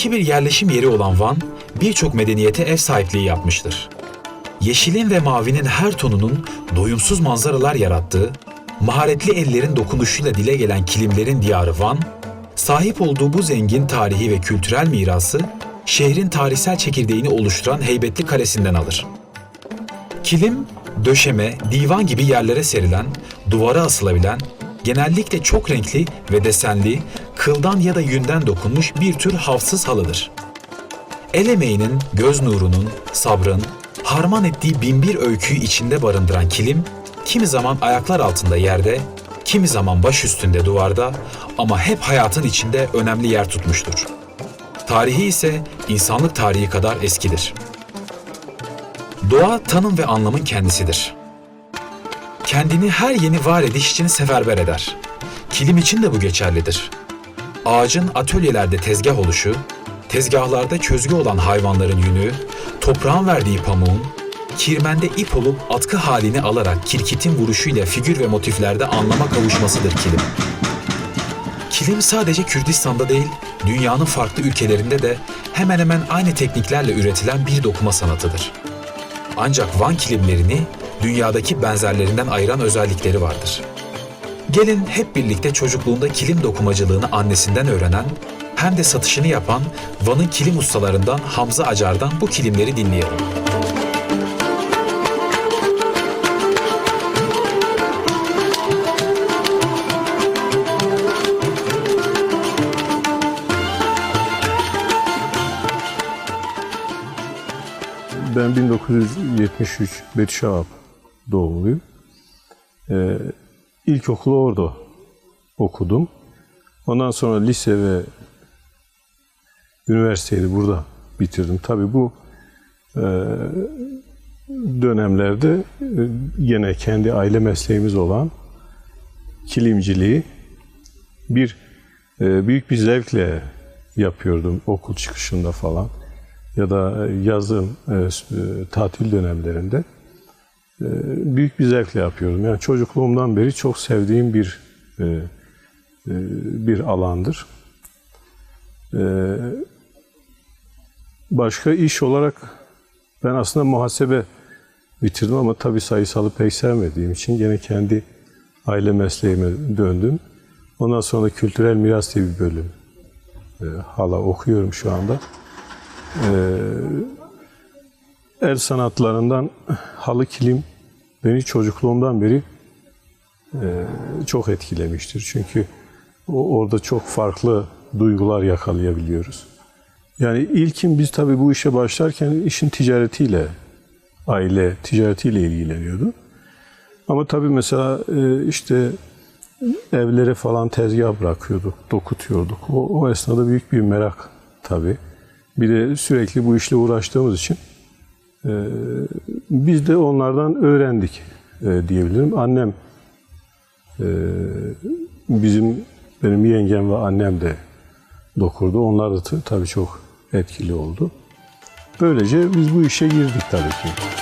Eski bir yerleşim yeri olan Van, birçok medeniyete ev sahipliği yapmıştır. Yeşilin ve mavinin her tonunun doyumsuz manzaralar yarattığı, maharetli ellerin dokunuşuyla dile gelen kilimlerin diyarı Van, sahip olduğu bu zengin tarihi ve kültürel mirası, şehrin tarihsel çekirdeğini oluşturan heybetli kalesinden alır. Kilim, döşeme, divan gibi yerlere serilen, duvara asılabilen, genellikle çok renkli ve desenli, kıldan ya da yünden dokunmuş bir tür hafsız halıdır. El emeğinin, göz nurunun, sabrın, harman ettiği binbir öyküyü içinde barındıran kilim, kimi zaman ayaklar altında yerde, kimi zaman baş üstünde duvarda ama hep hayatın içinde önemli yer tutmuştur. Tarihi ise insanlık tarihi kadar eskidir. Doğa tanım ve anlamın kendisidir. Kendini her yeni var ediş için seferber eder. Kilim için de bu geçerlidir. Ağacın atölyelerde tezgah oluşu, tezgahlarda çözgü olan hayvanların yünü, toprağın verdiği pamuğun, kirmende ip olup atkı halini alarak kirkitin vuruşuyla figür ve motiflerde anlama kavuşmasıdır kilim. Kilim sadece Kürdistan'da değil, dünyanın farklı ülkelerinde de hemen hemen aynı tekniklerle üretilen bir dokuma sanatıdır. Ancak Van kilimlerini dünyadaki benzerlerinden ayıran özellikleri vardır. Gelin hep birlikte çocukluğunda kilim dokumacılığını annesinden öğrenen hem de satışını yapan Van'ın kilim ustalarından Hamza Acar'dan bu kilimleri dinleyelim. Ben 1973 Betüşahap doğumluyum. Ee, ilkokulu orada okudum. Ondan sonra lise ve üniversiteyi burada bitirdim. Tabii bu e, dönemlerde e, yine kendi aile mesleğimiz olan kilimciliği bir e, büyük bir zevkle yapıyordum okul çıkışında falan ya da yazın e, e, tatil dönemlerinde e, büyük bir zevkle yapıyordum. Yani çocukluğumdan beri çok sevdiğim bir e, e, bir alandır. E, başka iş olarak ben aslında muhasebe bitirdim ama tabii sayısalı pek sevmediğim için yine kendi aile mesleğime döndüm. Ondan sonra kültürel miras diye bir bölüm e, hala okuyorum şu anda. El sanatlarından halı kilim beni çocukluğumdan beri e, çok etkilemiştir. Çünkü o, orada çok farklı duygular yakalayabiliyoruz. Yani ilkin biz tabii bu işe başlarken işin ticaretiyle, aile ticaretiyle ilgileniyordu. Ama tabii mesela e, işte evlere falan tezgah bırakıyorduk, dokutuyorduk. O, o esnada büyük bir merak tabii. Bir de sürekli bu işle uğraştığımız için biz de onlardan öğrendik e, diyebilirim. Annem e, bizim benim yengem ve annem de dokurdu. Onlar da tabii çok etkili oldu. Böylece biz bu işe girdik tabii ki.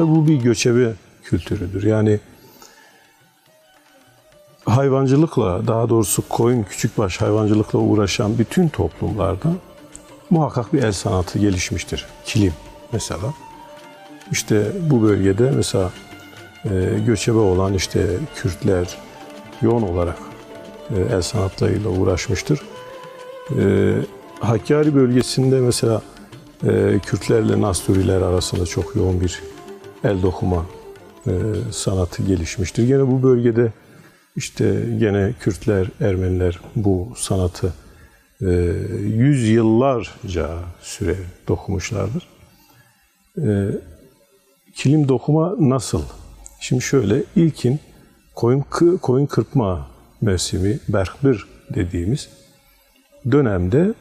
Tabi bu bir göçebe kültürüdür. Yani hayvancılıkla, daha doğrusu koyun, küçükbaş hayvancılıkla uğraşan bütün toplumlarda muhakkak bir el sanatı gelişmiştir. Kilim mesela. İşte bu bölgede mesela e, göçebe olan işte Kürtler yoğun olarak e, el sanatlarıyla uğraşmıştır. E, Hakkari bölgesinde mesela Kürtlerle Nasturiler arasında çok yoğun bir el dokuma e, sanatı gelişmiştir. Gene bu bölgede işte gene Kürtler, Ermeniler bu sanatı e, yüzyıllarca süre dokumuşlardır. E, kilim dokuma nasıl? Şimdi şöyle ilkin koyun koyun kırpma mevsimi berkbir dediğimiz dönemde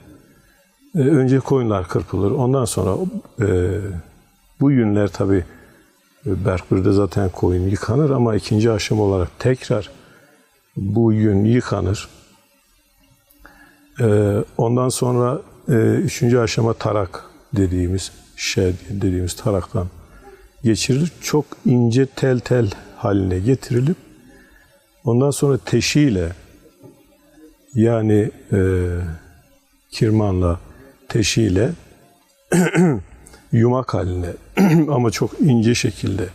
e, önce koyunlar kırpılır. Ondan sonra e, bu yünler tabi berkbirde zaten koyun yıkanır ama ikinci aşama olarak tekrar bu yün yıkanır. E, ondan sonra e, üçüncü aşama tarak dediğimiz şey dediğimiz taraktan geçirilir. Çok ince tel tel haline getirilip ondan sonra teşiyle yani e, kirmanla teşiyle yumak haline ama çok ince şekilde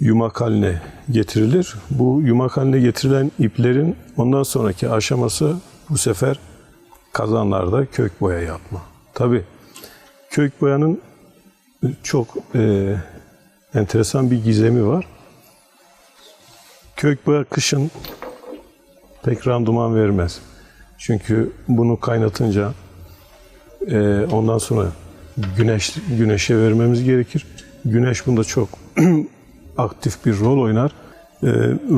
yumak haline getirilir. Bu yumak haline getirilen iplerin ondan sonraki aşaması bu sefer kazanlarda kök boya yapma. Tabi kök boyanın çok e, enteresan bir gizemi var. Kök boya kışın pek randıman vermez. Çünkü bunu kaynatınca e, ondan sonra güneş güneşe vermemiz gerekir. Güneş bunda çok aktif bir rol oynar. E,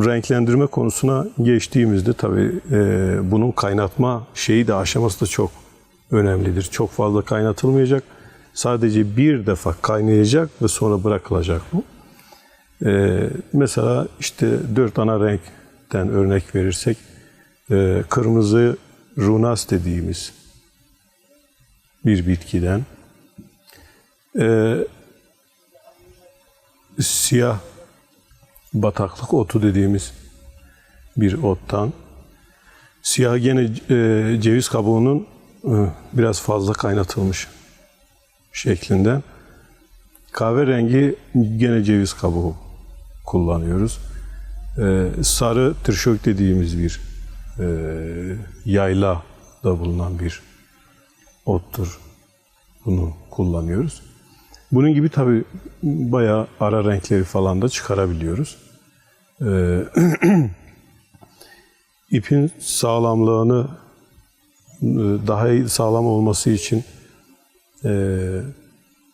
renklendirme konusuna geçtiğimizde tabii e, bunun kaynatma şeyi de aşaması da çok önemlidir. Çok fazla kaynatılmayacak. Sadece bir defa kaynayacak ve sonra bırakılacak bu. E, mesela işte dört ana renkten örnek verirsek e, kırmızı runas dediğimiz bir bitkiden e, siyah bataklık otu dediğimiz bir ottan siyah gene e, ceviz kabuğunun e, biraz fazla kaynatılmış şeklinden kahverengi gene ceviz kabuğu kullanıyoruz. E, sarı tırşök dediğimiz bir e, yayla da bulunan bir ottur. Bunu kullanıyoruz. Bunun gibi tabi bayağı ara renkleri falan da çıkarabiliyoruz. Ee, ipin sağlamlığını e, daha iyi sağlam olması için e,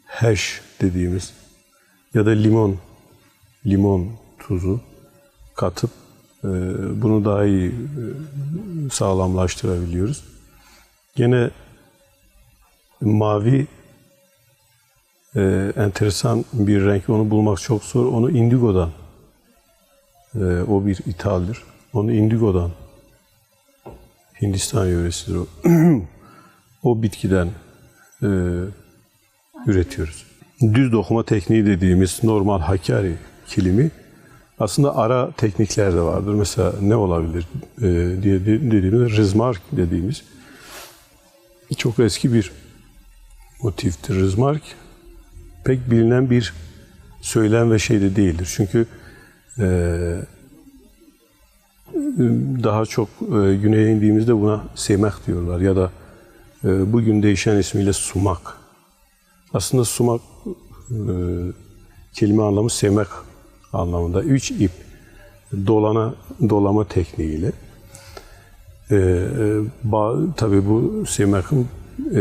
hash dediğimiz ya da limon limon tuzu katıp e, bunu daha iyi e, sağlamlaştırabiliyoruz. Gene mavi e, enteresan bir renk. Onu bulmak çok zor. Onu indigodan e, o bir ithaldir. Onu indigodan Hindistan yöresidir o. o bitkiden e, üretiyoruz. Düz dokuma tekniği dediğimiz normal Hakkari kilimi aslında ara teknikler de vardır. Mesela ne olabilir e, diye dediğimiz Rizmark dediğimiz çok eski bir motiftir Rizmark. Pek bilinen bir söylem ve şey de değildir. Çünkü e, daha çok e, güneye indiğimizde buna semek diyorlar ya da e, bugün değişen ismiyle sumak. Aslında sumak e, kelime anlamı semek anlamında. Üç ip dolana dolama tekniğiyle. E, e, ba, tabii bu semekin e,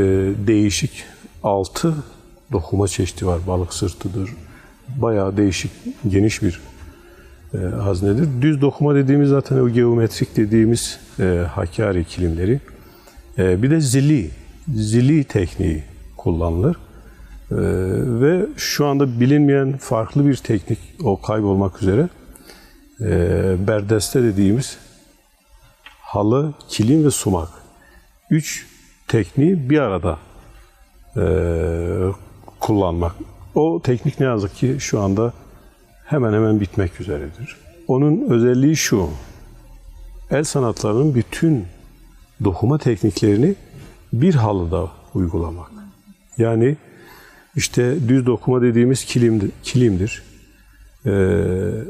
değişik altı dokuma çeşidi var. Balık sırtıdır. Bayağı değişik, geniş bir e, haznedir. Düz dokuma dediğimiz zaten o geometrik dediğimiz e, Hakkari kilimleri. E, bir de zili, zili tekniği kullanılır. E, ve şu anda bilinmeyen farklı bir teknik, o kaybolmak üzere. E, berdeste dediğimiz halı, kilim ve sumak. Üç tekniği bir arada e, kullanmak. o teknik ne yazık ki şu anda hemen hemen bitmek üzeredir. Onun özelliği şu. El sanatlarının bütün dokuma tekniklerini bir halıda uygulamak. Yani işte düz dokuma dediğimiz kilimdir. kilimdir. Ee,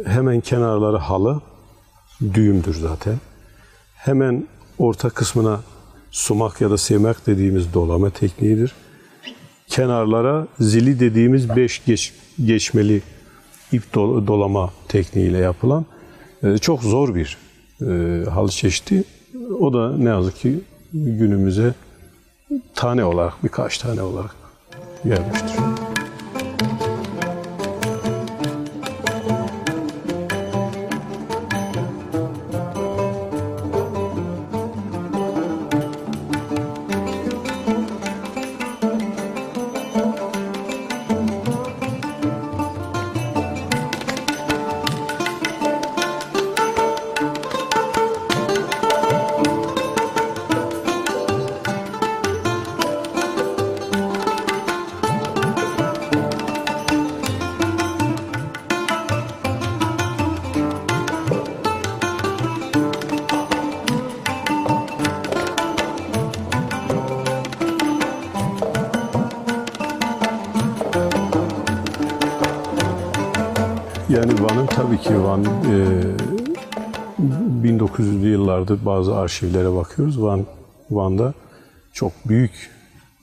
hemen kenarları halı, düğümdür zaten. Hemen orta kısmına sumak ya da semek dediğimiz dolama tekniğidir. Kenarlara zili dediğimiz beş geç, geçmeli ip dol- dolama tekniğiyle yapılan e, çok zor bir e, halı çeşidi. O da ne yazık ki günümüze tane olarak, birkaç tane olarak gelmiştir. Yani Van'ın tabii ki Van e, 1900'lü yıllarda bazı arşivlere bakıyoruz. Van Van'da çok büyük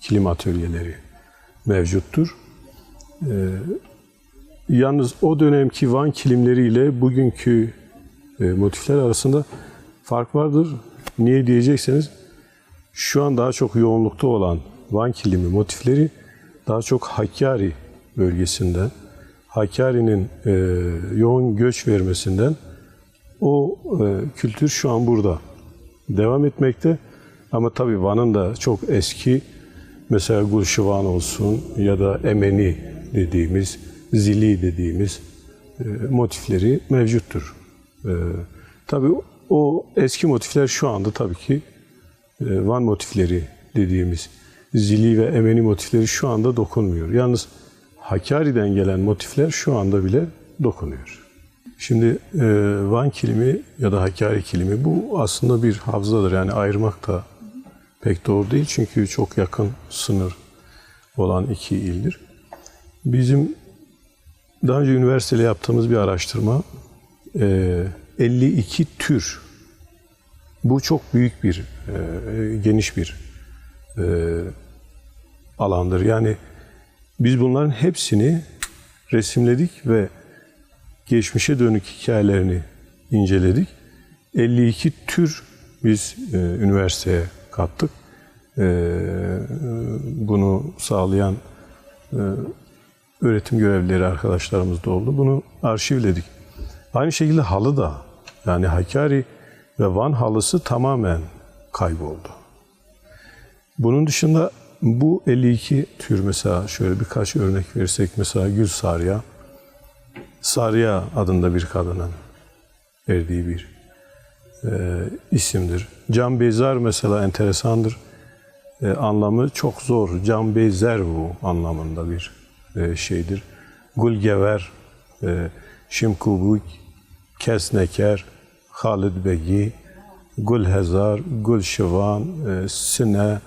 kilim atölyeleri mevcuttur. E, yalnız o dönemki Van kilimleriyle bugünkü e, motifler arasında fark vardır. Niye diyecekseniz şu an daha çok yoğunlukta olan Van kilimi motifleri daha çok Hakkari bölgesinden, Hakkari'nin e, yoğun göç vermesinden o e, kültür şu an burada devam etmekte. Ama tabii Van'ın da çok eski mesela Gulşivan olsun ya da Emeni dediğimiz, Zili dediğimiz e, motifleri mevcuttur. E, tabii o eski motifler şu anda tabii ki e, Van motifleri dediğimiz Zili ve Emeni motifleri şu anda dokunmuyor. Yalnız Hakkari'den gelen motifler şu anda bile dokunuyor. Şimdi e, Van kilimi ya da Hakkari kilimi bu aslında bir havzadır. Yani ayırmak da pek doğru değil çünkü çok yakın sınır olan iki ildir. Bizim daha önce üniversitede yaptığımız bir araştırma e, 52 tür bu çok büyük bir, e, geniş bir e, alandır. Yani biz bunların hepsini resimledik ve geçmişe dönük hikayelerini inceledik. 52 tür biz e, üniversiteye kattık. E, bunu sağlayan e, öğretim görevlileri arkadaşlarımız da oldu. Bunu arşivledik. Aynı şekilde halı da yani Hakkari ve Van halısı tamamen kayboldu. Bunun dışında bu 52 tür mesela şöyle birkaç örnek verirsek mesela Gül Sarya, Sarya adında bir kadının verdiği bir e, isimdir. Can Bezar mesela enteresandır. E, anlamı çok zor. Can Bezer bu anlamında bir e, şeydir. Gulgever, e, Şimkubuk, Kesneker, Halid Begi, Gulhezar, Gulşivan, e, Sine,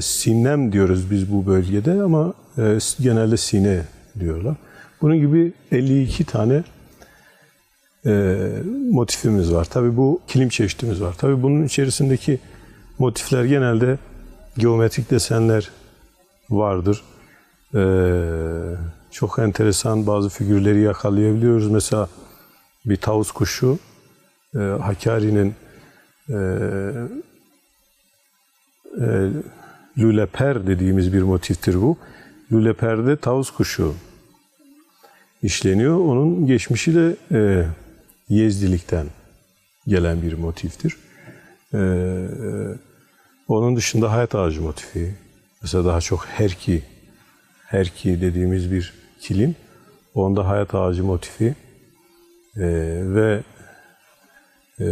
Sinem diyoruz biz bu bölgede ama e, genelde Sine diyorlar. Bunun gibi 52 tane e, motifimiz var. Tabii bu kilim çeşitimiz var. Tabii bunun içerisindeki motifler genelde geometrik desenler vardır. E, çok enteresan bazı figürleri yakalayabiliyoruz. Mesela bir tavus kuşu e, e, e, lüleper dediğimiz bir motiftir bu. Lüleperde tavus kuşu işleniyor. Onun geçmişi de e, Yezdilikten gelen bir motiftir. E, e, onun dışında hayat ağacı motifi. Mesela daha çok herki, herki dediğimiz bir kilim. Onda hayat ağacı motifi. E, ve e,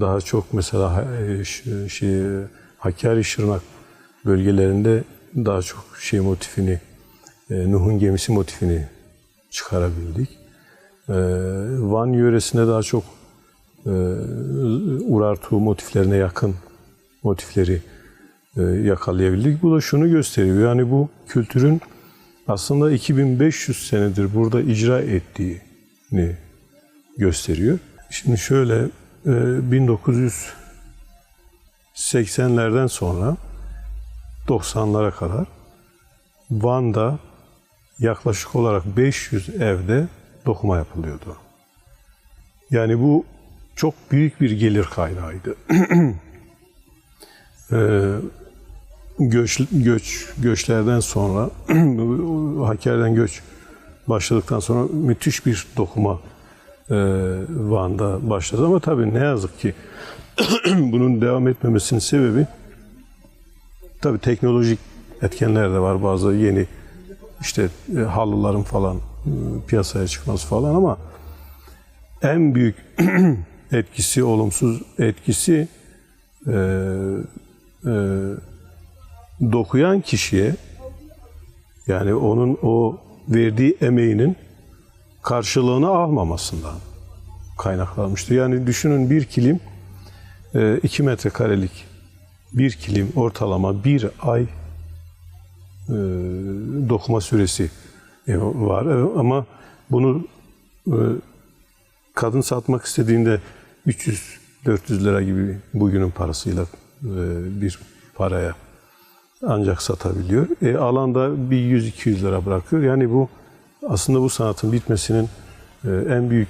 daha çok mesela e, şey, Hakkari Şırnak bölgelerinde daha çok şey motifini e, Nuh'un gemisi motifini çıkarabildik. E, Van yöresinde daha çok e, Urartu motiflerine yakın motifleri yakalayabildik. Bu da şunu gösteriyor. Yani bu kültürün aslında 2500 senedir burada icra ettiğini gösteriyor. Şimdi şöyle e, 1980'lerden sonra 90'lara kadar Van'da yaklaşık olarak 500 evde dokuma yapılıyordu. Yani bu çok büyük bir gelir kaynağıydı. Ee, göç, göç göçlerden sonra Hakkari'den göç başladıktan sonra müthiş bir dokuma e, Van'da başladı ama tabii ne yazık ki bunun devam etmemesinin sebebi tabii teknolojik etkenler de var. Bazı yeni işte e, halıların falan e, piyasaya çıkması falan ama en büyük etkisi, olumsuz etkisi e, e, dokuyan kişiye yani onun o verdiği emeğinin karşılığını almamasından kaynaklanmıştı. Yani düşünün bir kilim e, iki metrekarelik bir kilim ortalama bir ay e, dokuma süresi e, var E, ama bunu e, kadın satmak istediğinde 300-400 lira gibi bugünün parasıyla e, bir paraya ancak satabiliyor. E, alanda bir 100-200 lira bırakıyor. Yani bu aslında bu sanatın bitmesinin e, en büyük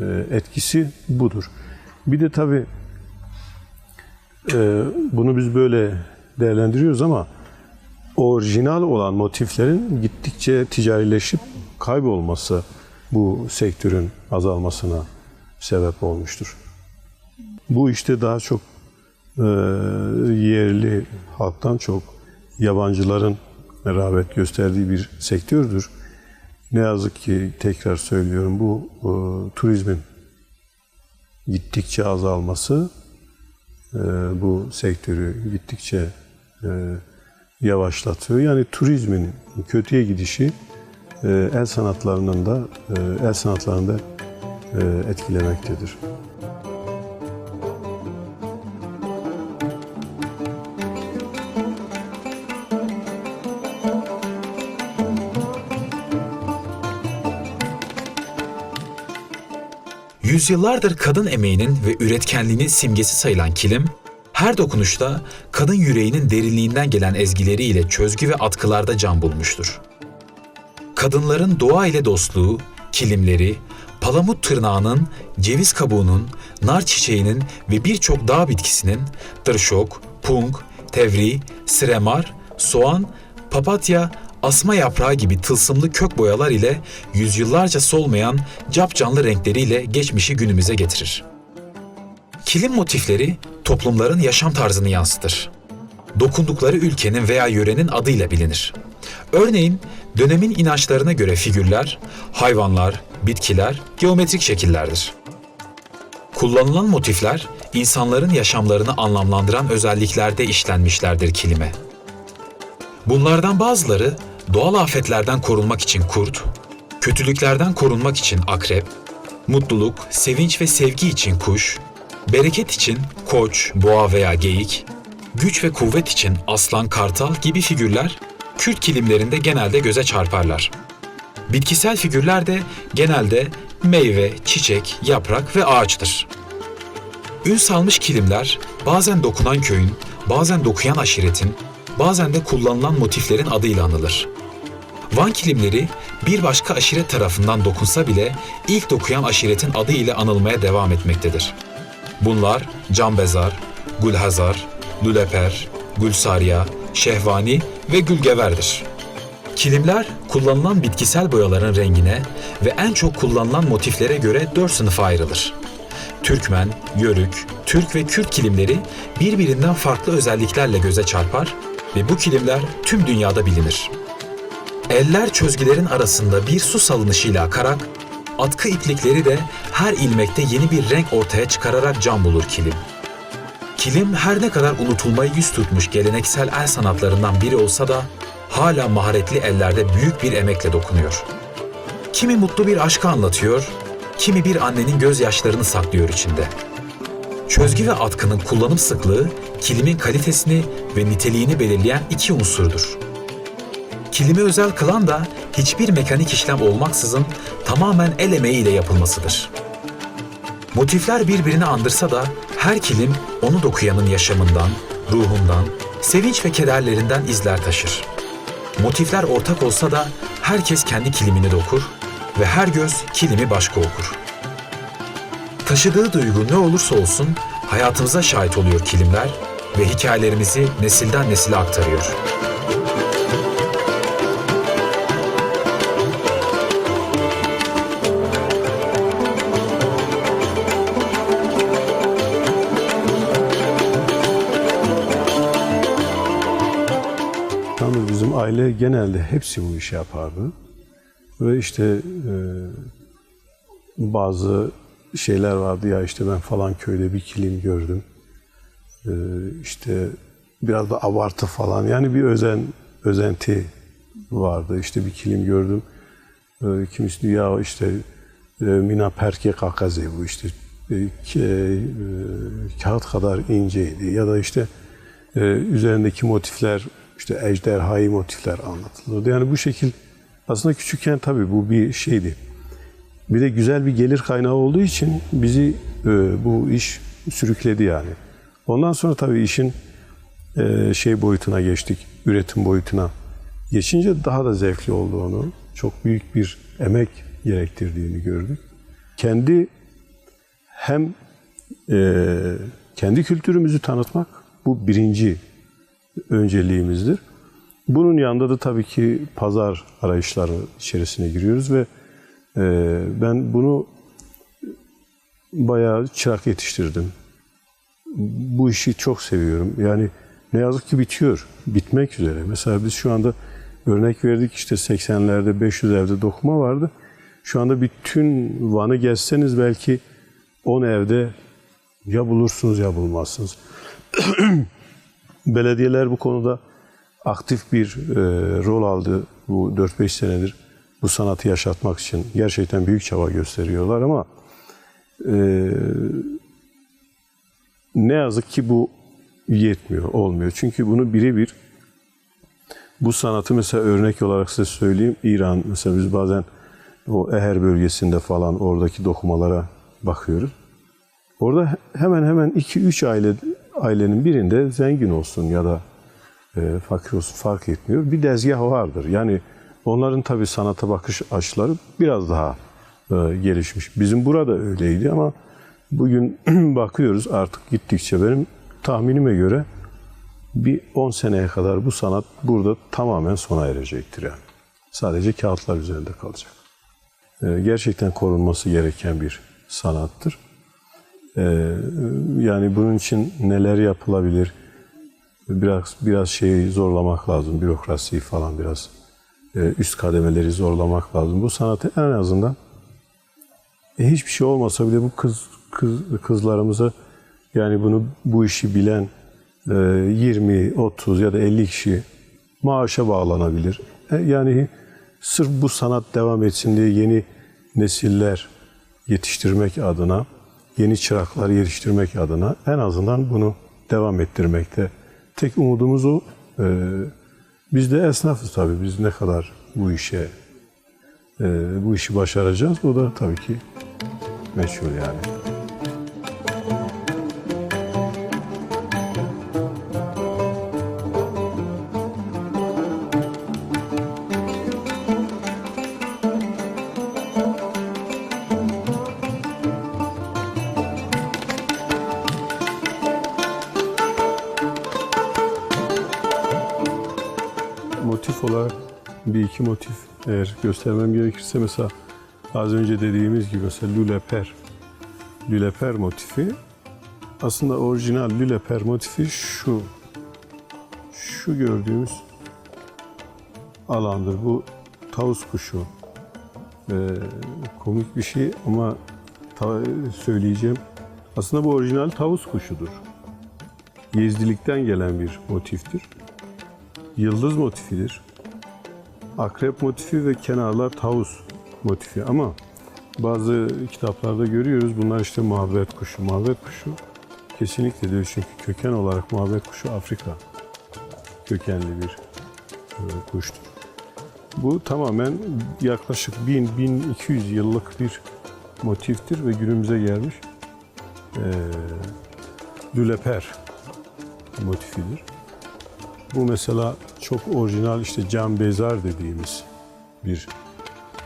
e, etkisi budur. Bir de tabii e, bunu biz böyle değerlendiriyoruz ama orijinal olan motiflerin gittikçe ticarileşip kaybolması bu sektörün azalmasına sebep olmuştur. Bu işte daha çok e, yerli halktan çok yabancıların rağbet gösterdiği bir sektördür. Ne yazık ki tekrar söylüyorum bu e, turizmin gittikçe azalması bu sektörü gittikçe e, yavaşlatıyor. Yani turizmin kötüye gidişi e, el sanatlarının da e, el sanatlarında etkilemektedir. Yüzyıllardır kadın emeğinin ve üretkenliğinin simgesi sayılan kilim, her dokunuşta kadın yüreğinin derinliğinden gelen ezgileriyle çözgü ve atkılarda can bulmuştur. Kadınların doğa ile dostluğu, kilimleri, palamut tırnağının, ceviz kabuğunun, nar çiçeğinin ve birçok dağ bitkisinin tırşok, punk, tevri, siremar, soğan, papatya, asma yaprağı gibi tılsımlı kök boyalar ile yüzyıllarca solmayan capcanlı renkleriyle geçmişi günümüze getirir. Kilim motifleri toplumların yaşam tarzını yansıtır. Dokundukları ülkenin veya yörenin adıyla bilinir. Örneğin dönemin inançlarına göre figürler, hayvanlar, bitkiler geometrik şekillerdir. Kullanılan motifler insanların yaşamlarını anlamlandıran özelliklerde işlenmişlerdir kilime. Bunlardan bazıları doğal afetlerden korunmak için kurt, kötülüklerden korunmak için akrep, mutluluk, sevinç ve sevgi için kuş, bereket için koç, boğa veya geyik, güç ve kuvvet için aslan, kartal gibi figürler kült kilimlerinde genelde göze çarparlar. Bitkisel figürler de genelde meyve, çiçek, yaprak ve ağaçtır. Ün salmış kilimler bazen dokunan köyün, bazen dokuyan aşiretin, bazen de kullanılan motiflerin adıyla anılır. Van kilimleri bir başka aşiret tarafından dokunsa bile ilk dokuyan aşiretin adı ile anılmaya devam etmektedir. Bunlar Canbezar, Gülhazar, Lüleper, Gülsariya, Şehvani ve Gülgever'dir. Kilimler kullanılan bitkisel boyaların rengine ve en çok kullanılan motiflere göre dört sınıfa ayrılır. Türkmen, Yörük, Türk ve Kürt kilimleri birbirinden farklı özelliklerle göze çarpar ve bu kilimler tüm dünyada bilinir. Eller çözgülerin arasında bir su salınışıyla akarak, atkı iplikleri de her ilmekte yeni bir renk ortaya çıkararak can bulur kilim. Kilim her ne kadar unutulmayı yüz tutmuş geleneksel el sanatlarından biri olsa da hala maharetli ellerde büyük bir emekle dokunuyor. Kimi mutlu bir aşkı anlatıyor, kimi bir annenin gözyaşlarını saklıyor içinde. Çözgü ve atkının kullanım sıklığı kilimin kalitesini ve niteliğini belirleyen iki unsurdur. Kilimi özel kılan da hiçbir mekanik işlem olmaksızın tamamen el emeğiyle yapılmasıdır. Motifler birbirini andırsa da her kilim onu dokuyanın yaşamından, ruhundan, sevinç ve kederlerinden izler taşır. Motifler ortak olsa da herkes kendi kilimini dokur ve her göz kilimi başka okur. Taşıdığı duygu ne olursa olsun hayatımıza şahit oluyor kilimler ve hikayelerimizi nesilden nesile aktarıyor. Yalnız bizim aile genelde hepsi bu işi yapardı. Ve işte e, bazı şeyler vardı ya işte ben falan köyde bir kilim gördüm. E, işte biraz da abartı falan yani bir özen özenti vardı. İşte bir kilim gördüm. E, kimisi ya işte e, Mina Perke Kakaze bu işte e, e, kağıt kadar inceydi ya da işte üzerindeki motifler işte ejderhai motifler anlatılırdı. Yani bu şekil aslında küçükken tabii bu bir şeydi. Bir de güzel bir gelir kaynağı olduğu için bizi e, bu iş sürükledi yani. Ondan sonra tabii işin e, şey boyutuna geçtik, üretim boyutuna geçince daha da zevkli olduğunu, çok büyük bir emek gerektirdiğini gördük. Kendi hem e, kendi kültürümüzü tanıtmak bu birinci önceliğimizdir. Bunun yanında da tabii ki pazar arayışları içerisine giriyoruz ve e, ben bunu bayağı çırak yetiştirdim. Bu işi çok seviyorum. Yani ne yazık ki bitiyor. Bitmek üzere. Mesela biz şu anda örnek verdik işte 80'lerde 500 evde dokuma vardı. Şu anda bütün Van'ı gezseniz belki 10 evde ya bulursunuz ya bulmazsınız. Belediyeler bu konuda aktif bir e, rol aldı bu 4-5 senedir bu sanatı yaşatmak için. Gerçekten büyük çaba gösteriyorlar ama e, ne yazık ki bu yetmiyor, olmuyor. Çünkü bunu birebir bu sanatı mesela örnek olarak size söyleyeyim. İran mesela biz bazen o Eher bölgesinde falan oradaki dokumalara bakıyoruz. Orada hemen hemen 2-3 aile ailenin birinde zengin olsun ya da e, fakir olsun fark etmiyor. Bir dezgah vardır. Yani onların tabii sanata bakış açıları biraz daha e, gelişmiş. Bizim burada öyleydi ama bugün bakıyoruz artık gittikçe benim tahminime göre bir 10 seneye kadar bu sanat burada tamamen sona erecektir yani. Sadece kağıtlar üzerinde kalacak. E, gerçekten korunması gereken bir sanattır. Ee, yani bunun için neler yapılabilir? Biraz biraz şeyi zorlamak lazım, bürokrasiyi falan biraz e, üst kademeleri zorlamak lazım. Bu sanatı en azından e, hiçbir şey olmasa bile bu kız, kız kızlarımıza yani bunu bu işi bilen e, 20, 30 ya da 50 kişi maaşa bağlanabilir. E, yani sırf bu sanat devam etsin diye yeni nesiller yetiştirmek adına yeni çıraklar yetiştirmek adına en azından bunu devam ettirmekte. Tek umudumuz o. Ee, biz de esnafız tabii. Biz ne kadar bu işe e, bu işi başaracağız o da tabii ki meçhul yani. Eğer göstermem gerekirse mesela az önce dediğimiz gibi mesela lüleper. Lüleper motifi aslında orijinal lüleper motifi şu. Şu gördüğümüz alandır. Bu tavus kuşu. Ee, komik bir şey ama söyleyeceğim. Aslında bu orijinal tavus kuşudur. Yezdilikten gelen bir motiftir yıldız motifidir. Akrep motifi ve kenarlar tavus motifi ama bazı kitaplarda görüyoruz bunlar işte muhabbet kuşu. Muhabbet kuşu kesinlikle değil çünkü köken olarak muhabbet kuşu Afrika kökenli bir e, kuştur. Bu tamamen yaklaşık 1000-1200 yıllık bir motiftir ve günümüze gelmiş e, düleper motifidir. Bu mesela çok orijinal işte cam bezar dediğimiz bir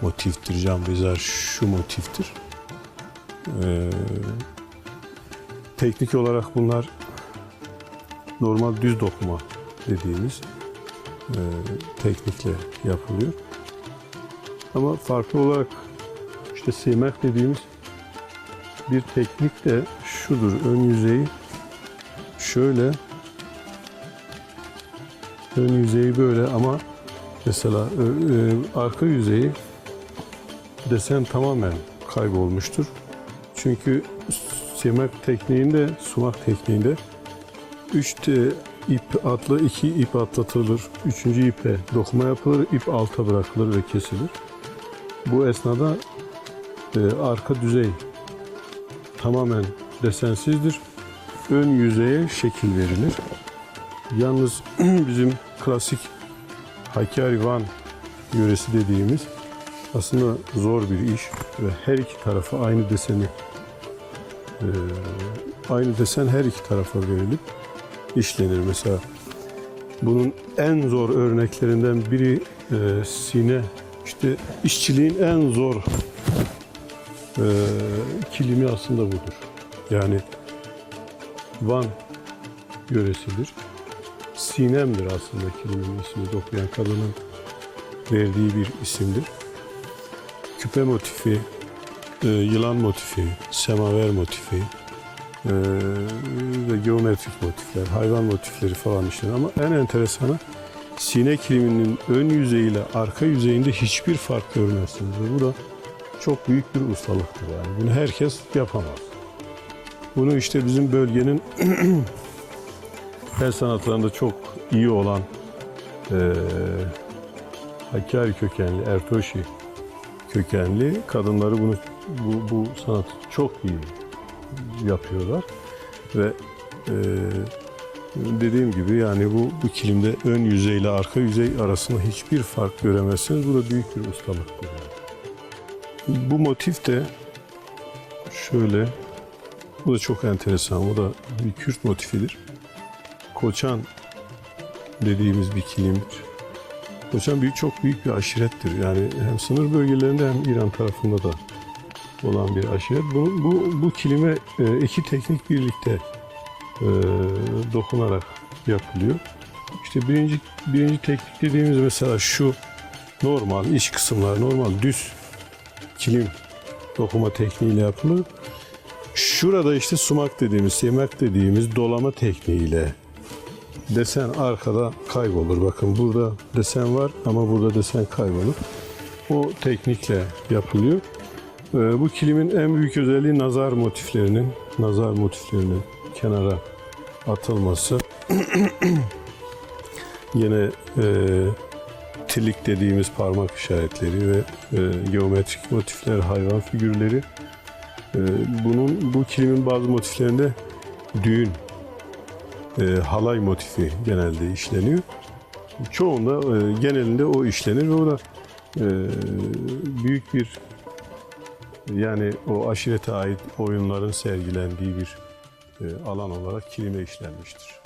motiftir. Cam bezar şu motiftir. Ee, teknik olarak bunlar normal düz dokuma dediğimiz e, teknikle yapılıyor. Ama farklı olarak işte simek dediğimiz bir teknik de şudur. Ön yüzeyi şöyle ön yüzeyi böyle ama mesela ö- ö, arka yüzeyi desen tamamen kaybolmuştur. Çünkü simek tekniğinde, sumak tekniğinde 3 ip atlı, iki ip atlatılır. Üçüncü ipe dokuma yapılır, ip alta bırakılır ve kesilir. Bu esnada e, arka düzey tamamen desensizdir. Ön yüzeye şekil verilir. Yalnız bizim klasik Hakkari Van yöresi dediğimiz aslında zor bir iş ve her iki tarafa aynı deseni e, aynı desen her iki tarafa verilip işlenir. Mesela bunun en zor örneklerinden biri e, sine işte işçiliğin en zor e, kilimi aslında budur. Yani Van yöresidir. Sinem'dir aslında kelimenin ismi dokuyan kadının verdiği bir isimdir. Küpe motifi, e, yılan motifi, semaver motifi e, ve geometrik motifler, hayvan motifleri falan işlenir. Ama en enteresanı sine kiliminin ön yüzeyiyle arka yüzeyinde hiçbir fark görmezsiniz. Ve bu da çok büyük bir ustalıktır yani. Bunu herkes yapamaz. Bunu işte bizim bölgenin el sanatlarında çok iyi olan eee Hakkari kökenli, Ertoşi kökenli kadınları bunu bu, bu sanatı çok iyi yapıyorlar ve eee, dediğim gibi yani bu, bu kilimde ön yüzey ile arka yüzey arasında hiçbir fark göremezsiniz. Bu da büyük bir ustalıktır. Yani. Bu motif de şöyle bu da çok enteresan. Bu da bir Kürt motifidir. Koçan dediğimiz bir kilimdir. Koçan büyük, çok büyük bir aşirettir. Yani hem sınır bölgelerinde hem İran tarafında da olan bir aşiret. Bu, bu, bu kilime e, iki teknik birlikte e, dokunarak yapılıyor. İşte birinci, birinci teknik dediğimiz mesela şu normal iç kısımlar, normal düz kilim dokuma tekniğiyle yapılır. Şurada işte sumak dediğimiz, yemek dediğimiz dolama tekniğiyle desen arkada kaybolur. Bakın burada desen var ama burada desen kaybolur. O teknikle yapılıyor. Ee, bu kilimin en büyük özelliği nazar motiflerinin, nazar motiflerinin kenara atılması. Yine e, tilik dediğimiz parmak işaretleri ve e, geometrik motifler, hayvan figürleri ee, bunun bu kilimin bazı motiflerinde düğün, e, halay motifi genelde işleniyor. Çoğunda e, genelinde o işlenir ve o da e, büyük bir yani o aşirete ait oyunların sergilendiği bir e, alan olarak kilime işlenmiştir.